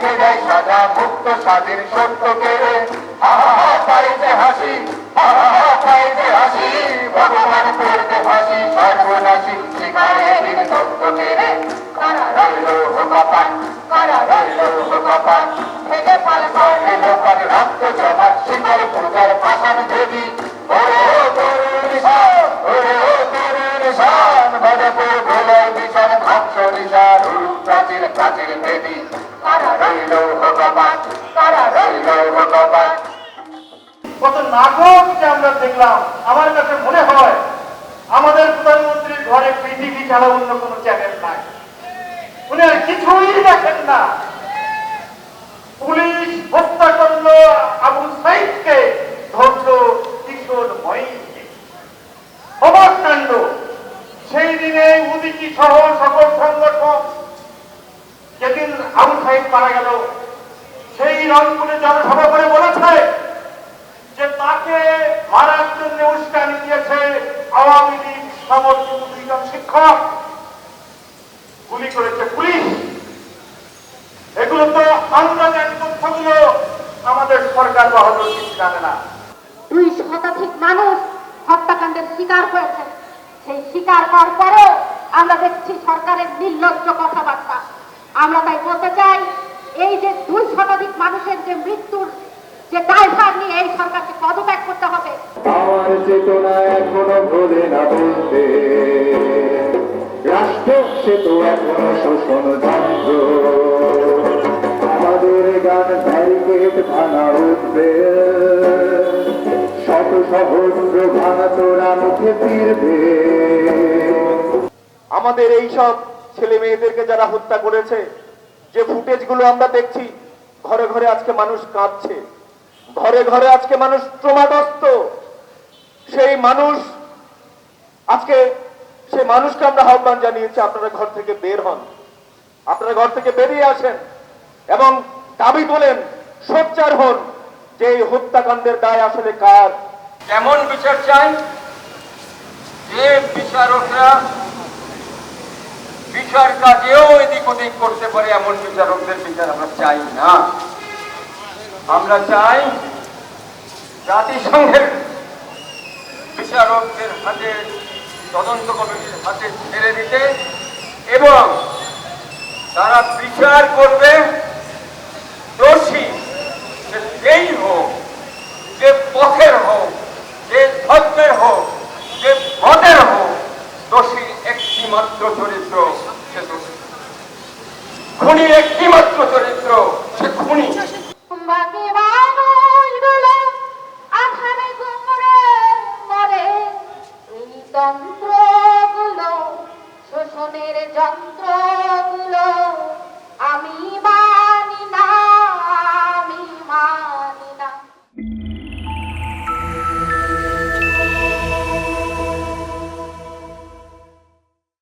কে দেয় সাজা মুক্ত স্বাধীন সত্য আহা পাইতে হাসি আহা পাইতে হাসি। ভগবান করতে হাসি সর্বনাশী শিখায় দিন সত্য কেড়ে কারা রইল হোকাপান কারা রইল হোকাপান থেকে পাল করে লোকার রক্ত জমাট শিকার পূজার পাশান দেবী ওরে তরুণ নিশান ওরে তরুণ নিশান ভজপুর ভোলার বিশাল ধ্বংস নিশান প্রাচীর প্রাচীর দেবী কত নাটক যে আমরা দেখলাম, আমার কাছে মনে হয় আমাদের প্রধানমন্ত্রীর ঘরে পৃথিবী ছাড়া অন্য কোনো চ্যানেল নাই। উনি আর কিছুই দেখেন না। পুলিশ হত্যা করল আবু সাইদকে ধরলো কিশোর মহিনকে সেই দিনে উদিকি সহ সকল সংগঠন যেদিন আবু সাইদ মারা গেল সেই রংপুরে জনসভা করে বলেছে যে তাকে মারার জন্য উস্কানি দিয়েছে আওয়ামী লীগ সমর্থিত দুইজন শিক্ষক। গুলি করেছে পুলিশ। এগুলো তো তথ্যগুলো আমাদের সরকার কিছু জানে না। দুই শতাধিক মানুষ হত্যাকাণ্ডের শিকার হয়েছে। সেই শিকার হওয়ার পরেও আমরা দেখছি সরকারের নির্লজ্জ কথাবার্তা। আমরা তাই বলতে চাই, এই যে যে মৃত্যুর যে দায়ভার নিয়ে এই সরকারকে পদত্যাগ করতে হবে। আমার চেতনা এখনও ভোলে না বলতে। রাষ্ট্র সে তো এখনও শোষণ যন্ত্র। আমাদের গান ব্যারিকেড ভাঙা উঠবে। শত সহস্র ভাঙা তোরা মুখে ফিরবে। আমাদের এই সব ছেলে মেয়েদেরকে যারা হত্যা করেছে, যে ফুটেজগুলো আমরা দেখছি ঘরে ঘরে আজকে মানুষ কাঁদছে। ঘরে ঘরে আজকে মানুষ ট্রমাগ্রস্ত সেই মানুষ, আজকে সেই মানুষকে আমরা আহ্বান জানিয়েছি, আপনারা ঘর থেকে বের হন। আপনারা ঘর থেকে বেরিয়ে আসেন এবং দাবি তোলেন, সোচ্চার হন যে এই হত্যাকাণ্ডের দায় আসলে কার। কেমন বিচার চাই যে বিচারকরা বিচার কাজেও এদিক ওদিক করতে পারে, এমন বিচারকদের বিচার আমরা চাই না। আমরা চাই জাতিসংঘের বিচারকদের হাতে, তদন্ত কমিটির হাতে ছেড়ে দিতে এবং তারা বিচার করবে দোষী যে যেই হোক, যে পথের হোক, যে ধর্মের হোক, যে মতের হোক, দোষী একটি মাত্র চরিত্র Welcome.